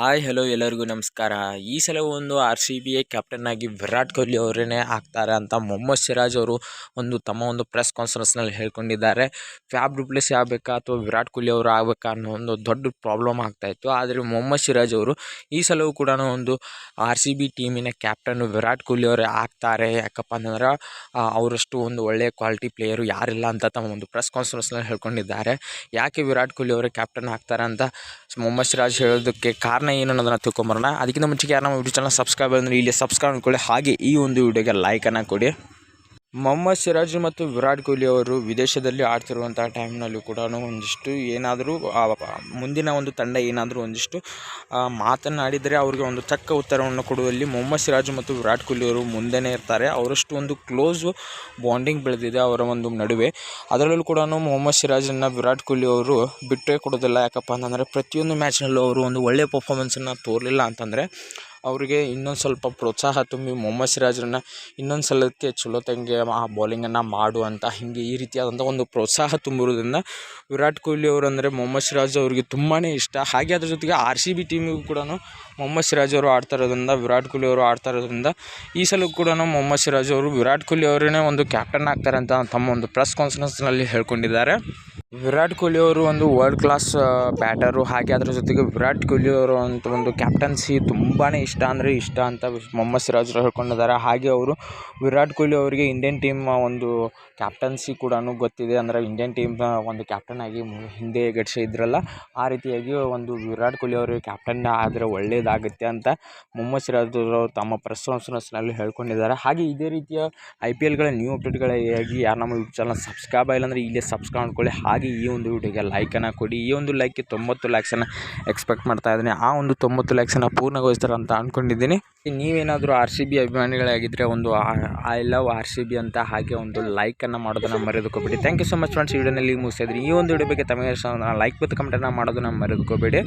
Hi hello ಎಲ್ಲರಿಗೂ ನಮಸ್ಕಾರ. ಈ ಸಲ ಒಂದು ಆರ್ ಸಿ ಬಿ ಕ್ಯಾಪ್ಟನ್ ಆಗಿ ವಿರಾಟ್ ಕೊಹ್ಲಿ ಅವರೇ ಆಗ್ತಾರೆ ಅಂತ ಮೊಹಮ್ಮದ್ ಸಿರಾಜ್ ಅವರು ಒಂದು ತಮ್ಮ ಒಂದು ಪ್ರೆಸ್ ಕಾನ್ಫರೆನ್ಸ್ನಲ್ಲಿ ಹೇಳ್ಕೊಂಡಿದ್ದಾರೆ. ಫ್ಯಾಬ್ ಡುಪ್ಲೆಸಿ ಆಗಬೇಕಾ ಅಥವಾ ವಿರಾಟ್ ಕೊಹ್ಲಿ ಅವರು ಆಗಬೇಕಾ ಅನ್ನೋ ಒಂದು ದೊಡ್ಡ ಪ್ರಾಬ್ಲಮ್ ಆಗ್ತಾಯಿತ್ತು ಆದರೆ ಮೊಹಮ್ಮದ್ ಸಿರಾಜ್ ಅವರು ಈ ಸಲವೂ ಕೂಡ ಒಂದು ಆರ್ ಸಿ ಬಿ ಟೀಮಿನ ಕ್ಯಾಪ್ಟನ್ ವಿರಾಟ್ ಕೊಹ್ಲಿ ಅವರೇ ಆಗ್ತಾರೆ. ಯಾಕಪ್ಪ ಅಂತಂದ್ರೆ ಅವರಷ್ಟು ಒಂದು ಒಳ್ಳೆಯ ಕ್ವಾಲಿಟಿ ಪ್ಲೇಯರು ಯಾರಿಲ್ಲ ಅಂತ ತಮ್ಮ ಒಂದು ಪ್ರೆಸ್ ಕಾನ್ಫರೆನ್ಸ್ನಲ್ಲಿ ಹೇಳ್ಕೊಂಡಿದ್ದಾರೆ. ಯಾಕೆ ವಿರಾಟ್ ಕೊಹ್ಲಿ ಅವರೇ ಕ್ಯಾಪ್ಟನ್ ಆಗ್ತಾರೆ ಅಂತ ಮೊಹಮ್ಮದ್ ಸಿರಾಜ್ ಹೇಳೋದಕ್ಕೆ ಕಾರಣ ಏನು ಅನ್ನೋದನ್ನು ತಿಳ್ಕೊಂಬರೋಣ. ಅದಕ್ಕಿಂತ ಮುಂಚೆಗೆ ಯಾರು ನಮ್ಮ ಯೂಟ್ಯೂಬ್ ಚಾನಲ್ ಸಬ್ಸ್ಕ್ರೈಬ್ ಅಂದರೆ ಇಲ್ಲಿ ಸಬ್ಸ್ಕ್ರೈಬ್ ಅಂದ್ಕೊಳ್ಳಿ ಹಾಗೆ ಈ ಒಂದು ವೀಡಿಯೋಗೆ ಲೈಕನ್ನು ಕೊಡಿ. ಮೊಹಮ್ಮದ್ ಸಿರಾಜ್ ಮತ್ತು ವಿರಾಟ್ ಕೊಹ್ಲಿ ಅವರು ವಿದೇಶದಲ್ಲಿ ಆಡ್ತಿರುವಂಥ ಟೈಮ್ನಲ್ಲೂ ಕೂಡ ಒಂದಿಷ್ಟು ಏನಾದರೂ ಮುಂದಿನ ಒಂದು ತಂಡ ಏನಾದರೂ ಒಂದಿಷ್ಟು ಮಾತನಾಡಿದರೆ ಅವರಿಗೆ ಒಂದು ತಕ್ಕ ಉತ್ತರವನ್ನು ಕೊಡುವಲ್ಲಿ ಮೊಹಮ್ಮದ್ ಸಿರಾಜ್ ಮತ್ತು ವಿರಾಟ್ ಕೊಹ್ಲಿ ಅವರು ಮುಂದೆನೇ ಇರ್ತಾರೆ. ಅವರಷ್ಟು ಒಂದು ಕ್ಲೋಸ್ ಬಾಂಡಿಂಗ್ ಬೆಳೆದಿದೆ ಅವರ ಒಂದು ನಡುವೆ. ಅದರಲ್ಲೂ ಕೂಡ ಮೊಹಮ್ಮದ್ ಸಿರಾಜನ್ನು ವಿರಾಟ್ ಕೊಹ್ಲಿ ಅವರು ಬಿಟ್ಟೇ ಕೊಡೋದಿಲ್ಲ ಯಾಕಪ್ಪ ಅಂತಂದರೆ ಪ್ರತಿಯೊಂದು ಮ್ಯಾಚ್ನಲ್ಲೂ ಅವರು ಒಂದು ಒಳ್ಳೆಯ ಪರ್ಫಾರ್ಮೆನ್ಸನ್ನು ತೋರಲಿಲ್ಲ ಅಂತಂದರೆ ಅವರಿಗೆ ಇನ್ನೊಂದು ಸ್ವಲ್ಪ ಪ್ರೋತ್ಸಾಹ ತುಂಬಿ ಮೊಹಮ್ಮದ್ ಸಿರಾಜ್ರನ್ನ ಇನ್ನೊಂದು ಸಲಕ್ಕೆ ಚಲೋ ತಂಗೆ, ಆ ಬೌಲಿಂಗನ್ನು ಮಾಡು ಅಂತ ಹೀಗೆ ಈ ರೀತಿಯಾದಂಥ ಒಂದು ಪ್ರೋತ್ಸಾಹ ತುಂಬಿರೋದ್ರಿಂದ ವಿರಾಟ್ ಕೊಹ್ಲಿ ಅವರು ಅಂದರೆ ಮೊಹಮ್ಮದ್ ಸಿರಾಜ್ ಅವರಿಗೆ ತುಂಬಾ ಇಷ್ಟ. ಹಾಗೆ ಅದ್ರ ಜೊತೆಗೆ ಆರ್ ಸಿ ಬಿ ಟೀಮಿಗೂ ಕೂಡ ಮೊಹಮ್ಮದ್ ಸಿರಾಜ್ ಅವರು ಆಡ್ತಾ ವಿರಾಟ್ ಕೊಹ್ಲಿ ಅವರು ಆಡ್ತಾ ಇರೋದ್ರಿಂದ ಈ ಸಲ ಕೂಡ ಮೊಹಮ್ಮದ್ ಸಿರಾಜ್ ಅವರು ವಿರಾಟ್ ಕೊಹ್ಲಿ ಅವರೇ ಒಂದು ಕ್ಯಾಪ್ಟನ್ ಆಗ್ತಾರೆ ಅಂತ ತಮ್ಮ ಒಂದು ಪ್ರೆಸ್ ಕಾನ್ಫರೆನ್ಸ್ನಲ್ಲಿ ಹೇಳ್ಕೊಂಡಿದ್ದಾರೆ. ವಿರಾಟ್ ಕೊಹ್ಲಿ ಅವರು ಒಂದು ವರ್ಲ್ಡ್ ಕ್ಲಾಸ್ ಬ್ಯಾಟರು ಹಾಗೆ ಅದರ ಜೊತೆಗೆ ವಿರಾಟ್ ಕೊಹ್ಲಿ ಅವರು ಅಂತ ಒಂದು ಕ್ಯಾಪ್ಟನ್ಸಿ ತುಂಬಾ ಇಷ್ಟ ಅಂದರೆ ಇಷ್ಟ ಅಂತ ಮೊಹಮ್ಮದ್ ಸಿರಾಜ್ ಹೇಳ್ಕೊಂಡಿದ್ದಾರೆ. ಹಾಗೆ ಅವರು ವಿರಾಟ್ ಕೊಹ್ಲಿ ಅವರಿಗೆ ಇಂಡಿಯನ್ ಟೀಮ್ ಒಂದು ಕ್ಯಾಪ್ಟನ್ಸಿ ಕೂಡ ಗೊತ್ತಿದೆ. ಅಂದರೆ ಇಂಡಿಯನ್ ಟೀಮ್ ಒಂದು ಕ್ಯಾಪ್ಟನ್ ಆಗಿ ಹಿಂದೆ ಘಟಿಸಿ ಇದ್ರಲ್ಲ, ಆ ರೀತಿಯಾಗಿ ಒಂದು ವಿರಾಟ್ ಕೊಹ್ಲಿ ಅವರು ಕ್ಯಾಪ್ಟನ್ ಆದರೆ ಒಳ್ಳೆಯದಾಗುತ್ತೆ ಅಂತ ಮೊಹಮ್ಮದ್ ಸಿರಾಜ್ ಅವರು ತಮ್ಮ ಪ್ರೆಸ್ ಕಾನ್ಫರೆನ್ಸ್ನಲ್ಲಿ ಹೇಳ್ಕೊಂಡಿದ್ದಾರೆ. ಹಾಗೆ ಇದೇ ರೀತಿಯ ಐ ಪಿ ಎಲ್ಗಳ ನ್ಯೂ ಅಪ್ಡೇಟ್ಗಳಿಗಾಗಿ ಯಾರು ನಮ್ಮ ಯೂಟ್ಯೂಬ್ ಚಾನಲ್ ಸಬ್ಸ್ಕ್ರೈಬ್ ಆಗಿಲ್ಲ ಅಂದರೆ ಇಲ್ಲೇ ಸಬ್ಸ್ಕ್ರೈಬ್ ಮಾಡ್ಕೊಳ್ಳಿ. ಹಾಗೆ ಈ ಒಂದು ವಿಡಿಯೋಗೆ ಲೈಕನ್ನು ಕೊಡಿ. ಈ ಒಂದು ಲೈಕ್ಗೆ ತೊಂಬತ್ತು ಲ್ಯಾಕ್ಸನ್ನು ಎಕ್ಸ್ಪೆಕ್ಟ್ ಮಾಡ್ತಾ ಇದ್ದೀನಿ. ಆ ಒಂದು ತೊಂಬತ್ತು ಲ್ಯಾಕ್ಸನ್ನು ಪೂರ್ಣಗೊಳಿಸ್ತಾರೆ ಅಂತ ಅಂದ್ಕೊಂಡಿದ್ದೀನಿ ನೀವೇನಾದರೂ ಆರ್ ಸಿ ಬಿ ಅಭಿಮಾನಿಗಳಾಗಿದ್ದರೆ ಒಂದು I love R C B ಅಂತ ಹಾಗೆ ಒಂದು ಲೈಕನ್ನು ಮಾಡೋದನ್ನು ಮರೆದುಕೋಬೇಡಿ. Thank you so much friends ವಿಡಿಯೋನಲ್ಲಿ ಇದ್ದೀನಿ. ಈ ಒಂದು ವಿಡಿಯೋ ಬಗ್ಗೆ ತಮಗೆ ಲೈಕ್ ಮತ್ತು ಕಮೆಂಟನ್ನು ಮಾಡೋದನ್ನು ಮರೆಯೋದಕ್ಕೋಬೇಡಿ